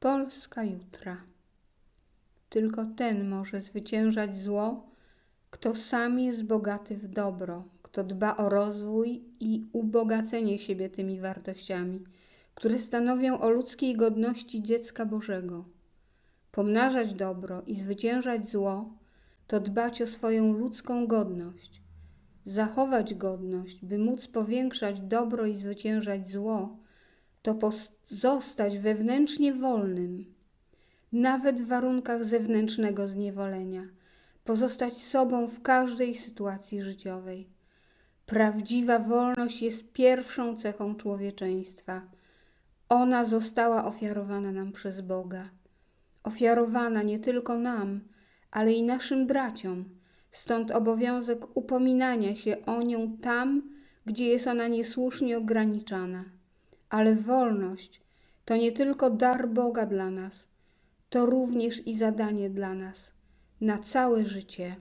Polska jutra. Tylko ten może zwyciężać zło, kto sam jest bogaty w dobro, kto dba o rozwój i ubogacenie siebie tymi wartościami, które stanowią o ludzkiej godności dziecka Bożego. Pomnażać dobro i zwyciężać zło to dbać o swoją ludzką godność. Zachować godność, by móc powiększać dobro i zwyciężać zło, to pozostać wewnętrznie wolnym, nawet w warunkach zewnętrznego zniewolenia, pozostać sobą w każdej sytuacji życiowej. Prawdziwa wolność jest pierwszą cechą człowieczeństwa. Ona została ofiarowana nam przez Boga. Ofiarowana nie tylko nam, ale i naszym braciom. Stąd obowiązek upominania się o nią tam, gdzie jest ona niesłusznie ograniczana. Ale wolność to nie tylko dar Boga dla nas, to również i zadanie dla nas na całe życie.